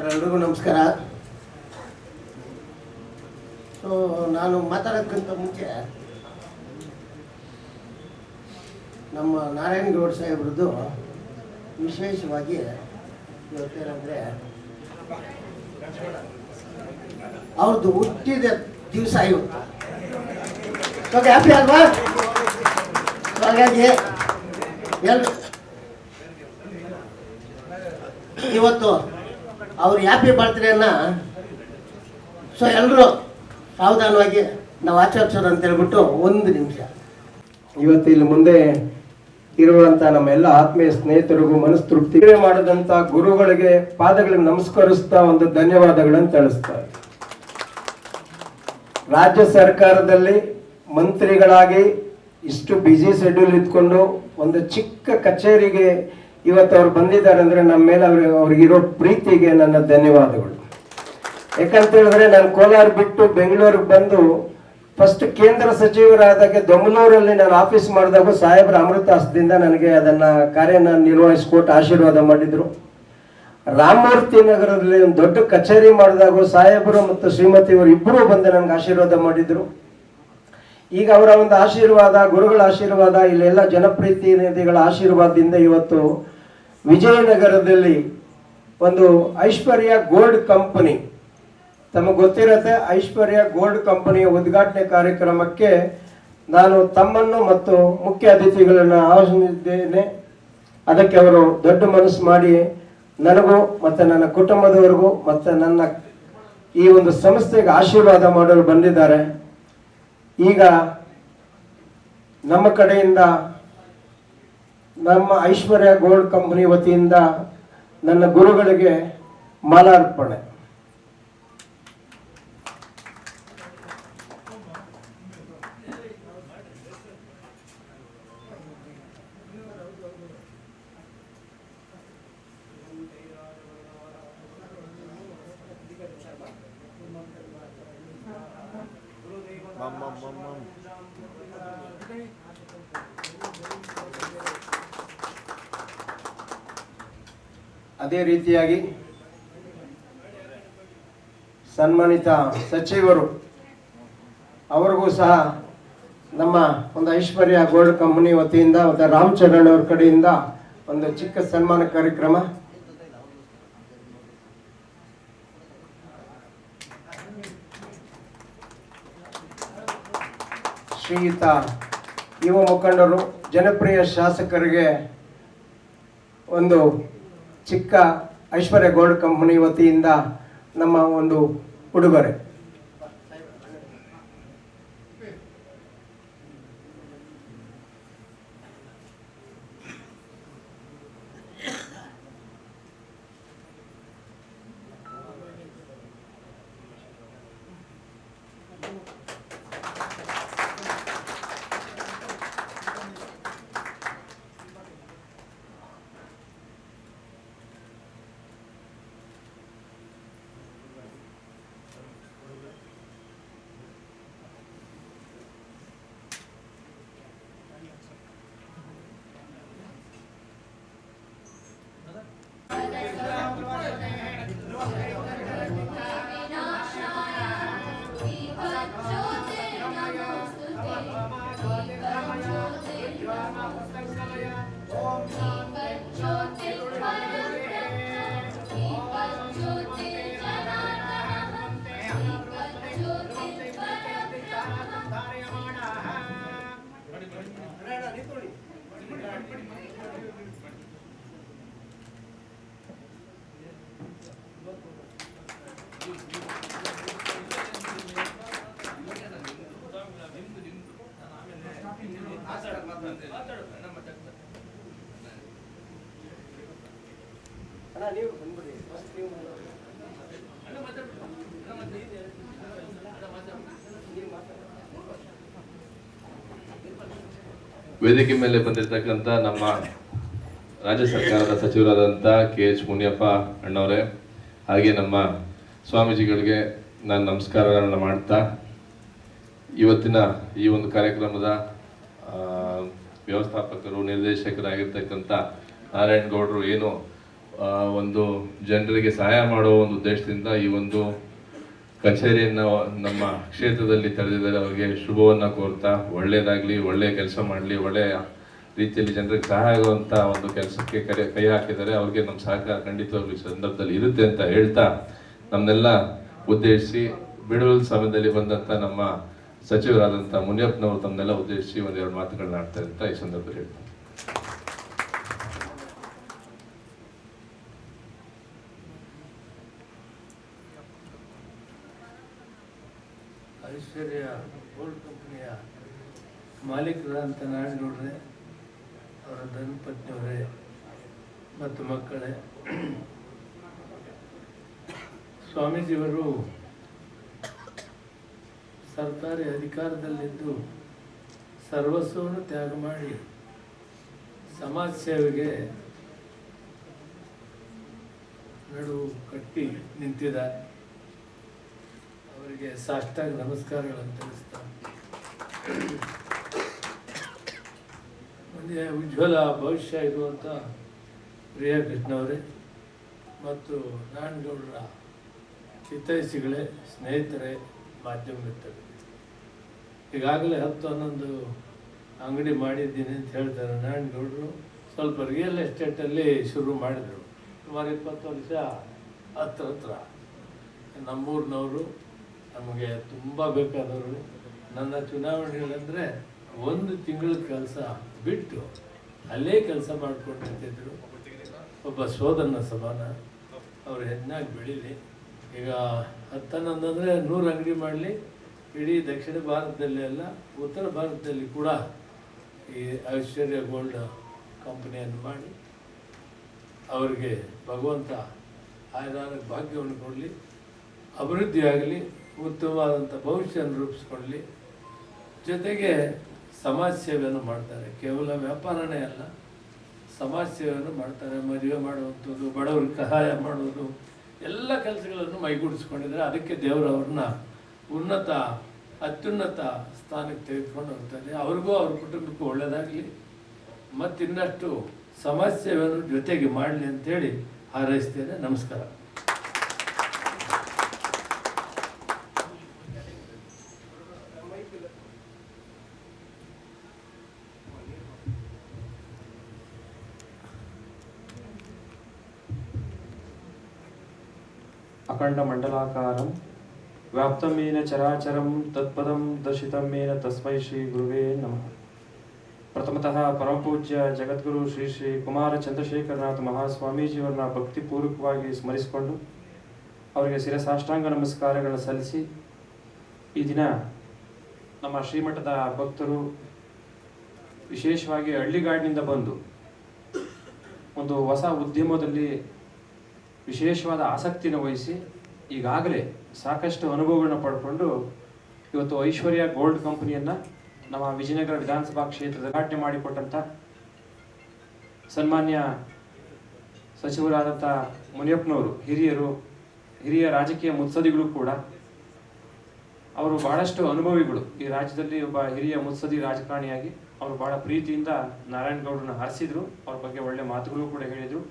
ಎಲ್ರಿಗೂ ನಮಸ್ಕಾರ. ಸೊ ನಾನು ಮಾತಾಡೋದಕ್ಕಿಂತ ಮುಂಚೆ ನಮ್ಮ ನಾರಾಯಣ ಗೌಡ ಸಾಹೇಬ್ರದ್ದು ವಿಶೇಷವಾಗಿ ಇವತ್ತೇನಂದರೆ ಅವ್ರದ್ದು ಹುಟ್ಟಿದ ದಿವಸ ಇವತ್ತು ಹ್ಯಾಪಿ ಅಲ್ವಾ? ಹಾಗಾಗಿ ಎಲ್ ಇವತ್ತು ಅವ್ರ ಹ್ಯಾಪಿ ಬರ್ತ್ಡೇನ ಸೊ ಎಲ್ಲರೂ ಸಾವಧಾನವಾಗಿ ನಾವು ಆಚರಿಸೋದು ಅಂತ ಹೇಳ್ಬಿಟ್ಟು ಒಂದು ನಿಮಿಷ. ಇವತ್ತು ಇಲ್ಲಿ ಮುಂದೆ ಇರುವಂತ ನಮ್ಮೆಲ್ಲ ಆತ್ಮೀಯ ಸ್ನೇಹಿತರಿಗೂ ಮನಸ್ತೃಪ್ತಿ ಮಾಡಿದಂತ ಗುರುಗಳಿಗೆ ಪಾದಗಳಿಗೆ ನಮಸ್ಕರಿಸ್ತಾ ಒಂದು ಧನ್ಯವಾದಗಳನ್ನು ತಿಳಿಸ್ತಾರೆ ರಾಜ್ಯ ಸರ್ಕಾರದಲ್ಲಿ ಮಂತ್ರಿಗಳಾಗಿ ಇಷ್ಟು ಬ್ಯುಸಿ ಶೆಡ್ಯೂಲ್ ಇದ್ಕೊಂಡು ಒಂದು ಚಿಕ್ಕ ಕಚೇರಿಗೆ ಇವತ್ತು ಅವ್ರು ಬಂದಿದ್ದಾರೆ ಅಂದ್ರೆ ನಮ್ಮ ಮೇಲೆ ಅವ್ರಿಗೆ ಅವ್ರಿಗಿರೋ ಪ್ರೀತಿಗೆ ನನ್ನ ಧನ್ಯವಾದಗಳು. ಯಾಕಂತ ಹೇಳಿದ್ರೆ ನಾನು ಕೋಲಾರ ಬಿಟ್ಟು ಬೆಂಗಳೂರಿಗೆ ಬಂದು ಫಸ್ಟ್ ಕೇಂದ್ರ ಸಚಿವರಾದಾಗ ದೊಮ್ಮಲೂರಲ್ಲಿ ನಾನು ಆಫೀಸ್ ಮಾಡಿದಾಗ ಸಾಹೇಬ್ರ ಅಮೃತಾಸದಿಂದ ನನಗೆ ಅದನ್ನ ಕಾರ್ಯನ ನಿರ್ವಹಿಸ್ಕೊಟ್ಟು ಆಶೀರ್ವಾದ ಮಾಡಿದ್ರು. ರಾಮಮೂರ್ತಿ ನಗರದಲ್ಲಿ ಒಂದು ದೊಡ್ಡ ಕಚೇರಿ ಮಾಡಿದಾಗ ಸಾಹೇಬರು ಮತ್ತು ಶ್ರೀಮತಿಯವರು ಇಬ್ಬರೂ ಬಂದು ನನಗೆ ಆಶೀರ್ವಾದ ಮಾಡಿದ್ರು. ಈಗ ಅವರ ಒಂದು ಆಶೀರ್ವಾದ, ಗುರುಗಳ ಆಶೀರ್ವಾದ, ಇಲ್ಲೆಲ್ಲ ಜನಪ್ರತಿನಿಧಿಗಳ ಆಶೀರ್ವಾದದಿಂದ ಇವತ್ತು ವಿಜಯನಗರದಲ್ಲಿ ಒಂದು ಐಶ್ವರ್ಯ ಗೋಲ್ಡ್ ಕಂಪನಿ. ತಮಗೆ ಗೊತ್ತಿರತ್ತೆ, ಐಶ್ವರ್ಯ ಗೋಲ್ಡ್ ಕಂಪನಿಯ ಉದ್ಘಾಟನೆ ಕಾರ್ಯಕ್ರಮಕ್ಕೆ ನಾನು ತಮ್ಮನ್ನು ಮತ್ತು ಮುಖ್ಯ ಅತಿಥಿಗಳನ್ನು ಆಹ್ವಾನಿಸಿದ್ದೇನೆ. ಅದಕ್ಕೆ ಅವರು ದೊಡ್ಡ ಮನಸ್ಸು ಮಾಡಿ ನನಗೂ ಮತ್ತು ನನ್ನ ಕುಟುಂಬದವರಿಗೂ ಮತ್ತು ನನ್ನ ಈ ಒಂದು ಸಂಸ್ಥೆಗೆ ಆಶೀರ್ವಾದ ಮಾಡಲು ಬಂದಿದ್ದಾರೆ. ಈಗ ನಮ್ಮ ಕಡೆಯಿಂದ ನಮ್ಮ ಐಶ್ವರ್ಯ ಗೋಲ್ಡ್ ಕಂಪನಿ ವತಿಯಿಂದ ನನ್ನ ಗುರುಗಳಿಗೆ ಮಾಲಾರ್ಪಣೆ. ಅದೇ ರೀತಿಯಾಗಿ ಸನ್ಮಾನಿತ ಸಚಿವರು ಅವರಿಗೂ ಸಹ ನಮ್ಮ ಒಂದು ಐಶ್ವರ್ಯ ಗೋಲ್ಡ್ ಕಂಪನಿ ವತಿಯಿಂದ, ಮತ್ತು ರಾಮಚರಣ್ ಅವ್ರ ಕಡೆಯಿಂದ ಒಂದು ಚಿಕ್ಕ ಸನ್ಮಾನ ಕಾರ್ಯಕ್ರಮ. ಶ್ರೀಯುತ ಯುವ ಮುಖಂಡರು, ಜನಪ್ರಿಯ ಶಾಸಕರಿಗೆ ಒಂದು ಚಿಕ್ಕ ಐಶ್ವರ್ಯ ಗೋಲ್ಡ್ ಕಂಪನಿ ವತಿಯಿಂದ ನಮ್ಮ ಒಂದು ಉಡುಗೊರೆ. ವೇದಿಕೆ ಮೇಲೆ ಬಂದಿರತಕ್ಕಂಥ ನಮ್ಮ ರಾಜ್ಯ ಸರ್ಕಾರದ ಸಚಿವರಾದಂಥ ಕೆ ಎಚ್ ಮುನಿಯಪ್ಪ ಅಣ್ಣವರೇ, ಹಾಗೆ ನಮ್ಮ ಸ್ವಾಮೀಜಿಗಳಿಗೆ ನಾನು ನಮಸ್ಕಾರಗಳನ್ನು ಮಾಡ್ತಾ, ಇವತ್ತಿನ ಈ ಒಂದು ಕಾರ್ಯಕ್ರಮದ ವ್ಯವಸ್ಥಾಪಕರು, ನಿರ್ದೇಶಕರಾಗಿರ್ತಕ್ಕಂಥ ನಾರಾಯಣ್ ಗೌಡರು ಏನು ಒಂದು ಜನರಿಗೆ ಸಹಾಯ ಮಾಡುವ ಒಂದು ಉದ್ದೇಶದಿಂದ ಈ ಒಂದು ಕಚೇರಿಯನ್ನು ನಮ್ಮ ಕ್ಷೇತ್ರದಲ್ಲಿ ತೆರೆದಿದ್ದಾರೆ ಅವರಿಗೆ ಶುಭವನ್ನು ಕೋರ್ತಾ ಒಳ್ಳೆಯದಾಗಲಿ ಒಳ್ಳೆಯ ಕೆಲಸ ಮಾಡಲಿ ಒಳ್ಳೆಯ ರೀತಿಯಲ್ಲಿ ಜನರಿಗೆ ಸಹಾಯ ಆಗುವಂಥ ಒಂದು ಕೆಲಸಕ್ಕೆ ಕರೆ, ಕೈ ಹಾಕಿದರೆ ಅವ್ರಿಗೆ ನಮ್ಮ ಸಹಕಾರ ಖಂಡಿತವಾಗ್ಲೂ ಸಂದರ್ಭದಲ್ಲಿ ಇರುತ್ತೆ ಅಂತ ಹೇಳ್ತಾ ನಮ್ಮನ್ನೆಲ್ಲ ಉದ್ದೇಶಿಸಿ ಬಿಡುವಲ್ ಸಮಯದಲ್ಲಿ ಬಂದಂತ ನಮ್ಮ ಸಚಿವರಾದಂಥ ಮುನಿಯಪ್ಪನವರು ತಮ್ಮನ್ನೆಲ್ಲ ಉದ್ದೇಶಿಸಿ ಒಂದೆರಡು ಮಾತುಗಳನ್ನ ಆಡ್ತಾರೆ ಅಂತ ಈ ಸಂದರ್ಭದಲ್ಲಿ ಹೇಳ್ತಾರೆ ಐಶ್ವರ್ಯ ಗೋಲ್ಡ್ ಕಂಪನಿಯ ಮಾಲೀಕರಾದಂಥ ನಾಡಿನೋಡ್ರೆ ಅವರ ಧರ್ಮಪತ್ನಿಯವರೇ ಮತ್ತು ಮಕ್ಕಳೇ. ಸ್ವಾಮೀಜಿಯವರು ಸರ್ಕಾರಿ ಅಧಿಕಾರದಲ್ಲಿದ್ದು ಸರ್ವಸ್ವವನ್ನು ತ್ಯಾಗ ಮಾಡಿ ಸಮಾಜ ಸೇವೆಗೆ ನಡುವು ಕಟ್ಟಿ ನಿಂತಿದ್ದಾರೆ. ಅವರಿಗೆ ಸಾಷ್ಟಾಂಗ ನಮಸ್ಕಾರಗಳನ್ನು ತಿಳಿಸ್ತಾ ಮುಂದೆ ಉಜ್ವಲ ಭವಿಷ್ಯ ಇರುವಂಥ ಪ್ರಿಯ ಕೃಷ್ಣವರೇ ಮತ್ತು ನಾಡಗೌಡರ ಚಿತ್ತೈಸಿಗಳೇ ಸ್ನೇಹಿತರೇ ಮಾಧ್ಯಮ ಮಿತ್ರರು ಈಗಾಗಲೇ ಹತ್ತು ಹನ್ನೊಂದು ಅಂಗಡಿ ಮಾಡಿದ್ದೀನಿ ಅಂತ ಹೇಳ್ತಾರೆ ನಾಡಗೌಡರು ಸ್ವಲ್ಪ ರಿಯಲ್ ಎಸ್ಟೇಟಲ್ಲಿ ಶುರು ಮಾಡಿದರು. ಸುಮಾರು ಇಪ್ಪತ್ತು ವರ್ಷ ಹತ್ರ ಹತ್ರ. ನಮ್ಮೂರಿನವರು ನಮಗೆ ತುಂಬ ಬೇಕಾದವರು. ನನ್ನ ಚುನಾವಣೆಗಳಂದರೆ ಒಂದು ತಿಂಗಳ ಕೆಲಸ ಬಿಟ್ಟು ಅಲ್ಲೇ ಕೆಲಸ ಮಾಡಿಕೊಂಡಿರ್ತಿದ್ರು ಒಬ್ಬ ಸೋದರನ ಸಮಾನ. ಅವ್ರು ಹೆಚ್ಚಾಗಿ ಬೆಳೀಲಿ. ಈಗ ಹತ್ತನ್ನೊಂದಂದರೆ ನೂರು ಅಂಗಡಿ ಮಾಡಲಿ. ಇಡೀ ದಕ್ಷಿಣ ಭಾರತದಲ್ಲಿ ಅಲ್ಲ, ಉತ್ತರ ಭಾರತದಲ್ಲಿ ಕೂಡ ಈ ಐಶ್ವರ್ಯ ಗೋಲ್ಡ್ ಕಂಪನಿಯನ್ನು ಮಾಡಿ ಅವರಿಗೆ ಭಗವಂತ ಆಯ್ದಾರ ಭಾಗ್ಯವನ್ನು ಕೊಡಲಿ. ಅಭಿವೃದ್ಧಿ ಆಗಲಿ ಉತ್ತಮವಾದಂಥ ಭವಿಷ್ಯವನ್ನು ರೂಪಿಸ್ಕೊಳ್ಳಿ ಜೊತೆಗೆ ಸಮಾಜ ಸೇವೆಯನ್ನು ಮಾಡ್ತಾರೆ. ಕೇವಲ ವ್ಯಾಪಾರನೇ ಅಲ್ಲ, ಸಮಾಜ ಸೇವೆಯನ್ನು ಮಾಡ್ತಾರೆ. ಮದುವೆ ಮಾಡುವಂಥದ್ದು, ಬಡವ್ರಿಗೆ ಸಹಾಯ ಮಾಡೋದು ಎಲ್ಲ ಕೆಲಸಗಳನ್ನು ಮೈಗೂಡಿಸ್ಕೊಂಡಿದ್ದಾರೆ ಅದಕ್ಕೆ ದೇವರು ಅವ್ರನ್ನ ಉನ್ನತ, ಅತ್ಯುನ್ನತ ಸ್ಥಾನಕ್ಕೆ ತೆಗೆದುಕೊಂಡು ಹೋಗ್ತಾರೆ ಅವ್ರಿಗೂ ಅವ್ರ ಕುಟುಂಬಕ್ಕೂ ಒಳ್ಳೆಯದಾಗಲಿ ಮತ್ತಿನ್ನಷ್ಟು ಸಮಾಜ ಸೇವೆಯನ್ನು ಜೊತೆಗೆ ಮಾಡಲಿ ಅಂತೇಳಿ ಹಾರೈಸ್ತೇನೆ. ನಮಸ್ಕಾರ. ಅಖಂಡಮಂಡಲಾಕಾರಂ ವ್ಯಾಪ್ತಮೇನ ಚರಾಚರಂ ತತ್ಪದಂ ದರ್ಶಿತ ಮೇನ ತಸ್ಮೈ ಶ್ರೀ ಗುರುವೇ ನಮಃ. ಪ್ರಥಮತಃ ಪರಮಪೂಜ್ಯ ಜಗದ್ಗುರು ಶ್ರೀ ಶ್ರೀ ಕುಮಾರ ಚಂದ್ರಶೇಖರನಾಥ ಮಹಾಸ್ವಾಮೀಜಿಯವರನ್ನ ಭಕ್ತಿಪೂರ್ವಕವಾಗಿ ಸ್ಮರಿಸಿಕೊಂಡು ಅವರಿಗೆ ಶಿರಸಾಷ್ಟಾಂಗ ನಮಸ್ಕಾರಗಳನ್ನು ಸಲ್ಲಿಸಿ ಈ ದಿನ ನಮ್ಮ ಶ್ರೀಮಠದ ಭಕ್ತರು ವಿಶೇಷವಾಗಿ ಹಳ್ಳಿಗಾಡಿನಿಂದ ಬಂದು ಒಂದು ಹೊಸ ಉದ್ಯಮದಲ್ಲಿ ವಿಶೇಷವಾದ ಆಸಕ್ತಿನ ವಹಿಸಿ ಈಗಾಗಲೇ ಸಾಕಷ್ಟು ಅನುಭವಗಳನ್ನು ಪಡ್ಕೊಂಡು ಇವತ್ತು ಐಶ್ವರ್ಯ ಗೋಲ್ಡ್ ಕಂಪನಿಯನ್ನು ನಮ್ಮ ವಿಜಯನಗರ ವಿಧಾನಸಭಾ ಕ್ಷೇತ್ರದ ಉದ್ಘಾಟನೆ ಮಾಡಿಕೊಟ್ಟಂಥ ಸನ್ಮಾನ್ಯ ಸಚಿವರಾದಂಥ ಮುನಿಯಪ್ಪನವರು, ಹಿರಿಯರು, ಹಿರಿಯ ರಾಜಕೀಯ ಮುತ್ಸದಿಗಳು ಕೂಡ ಅವರು ಬಹಳಷ್ಟು ಅನುಭವಿಗಳು. ಈ ರಾಜ್ಯದಲ್ಲಿ ಒಬ್ಬ ಹಿರಿಯ ಮುತ್ಸದಿ ರಾಜಕಾರಣಿಯಾಗಿ ಅವರು ಬಹಳ ಪ್ರೀತಿಯಿಂದ ನಾರಾಯಣಗೌಡರನ್ನ ಹರಿಸಿದ್ರು. ಅವ್ರ ಬಗ್ಗೆ ಒಳ್ಳೆ ಮಾತುಗಳು ಕೂಡ ಹೇಳಿದರು.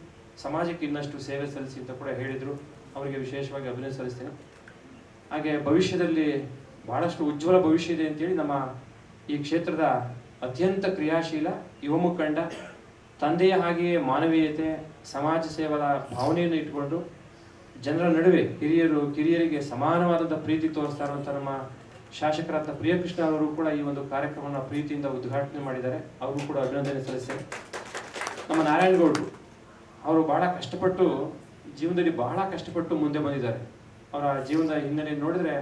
ಸಮಾಜಕ್ಕೆ ಇನ್ನಷ್ಟು ಸೇವೆ ಸಲ್ಲಿಸಿ ಅಂತ ಕೂಡ ಹೇಳಿದರು. ಅವರಿಗೆ ವಿಶೇಷವಾಗಿ ಅಭಿನಯ ಸಲ್ಲಿಸ್ತೇನೆ. ಹಾಗೆ ಭವಿಷ್ಯದಲ್ಲಿ ಬಹಳಷ್ಟು ಉಜ್ವಲ ಭವಿಷ್ಯ ಇದೆ ಅಂತೇಳಿ ನಮ್ಮ ಈ ಕ್ಷೇತ್ರದ ಅತ್ಯಂತ ಕ್ರಿಯಾಶೀಲ ಯುವ ಮುಖಂಡ, ತಂದೆಯ ಹಾಗೆಯೇ ಮಾನವೀಯತೆ, ಸಮಾಜ ಸೇವದ ಭಾವನೆಯನ್ನು ಇಟ್ಟುಕೊಂಡು ಜನರ ನಡುವೆ ಹಿರಿಯರು, ಕಿರಿಯರಿಗೆ ಸಮಾನವಾದಂಥ ಪ್ರೀತಿ ತೋರಿಸ್ತಾ ಇರುವಂಥ ನಮ್ಮ ಶಾಸಕರಾದ ಪ್ರಿಯಕೃಷ್ಣ ಅವರು ಕೂಡ ಈ ಒಂದು ಕಾರ್ಯಕ್ರಮವನ್ನು ಪ್ರೀತಿಯಿಂದ ಉದ್ಘಾಟನೆ ಮಾಡಿದ್ದಾರೆ. ಅವರು ಕೂಡ ಅಭಿನಂದನೆ ಸಲ್ಲಿಸ್ತೇನೆ. ನಮ್ಮ ನಾರಾಯಣಗೌಡರು ಅವರು ಬಹಳ ಕಷ್ಟಪಟ್ಟು ಜೀವನದಲ್ಲಿ ಬಹಳ ಕಷ್ಟಪಟ್ಟು ಮುಂದೆ ಬಂದಿದ್ದಾರೆ. ಅವರ ಜೀವನದ ಹಿನ್ನೆಲೆ ನೋಡಿದ್ರೆ,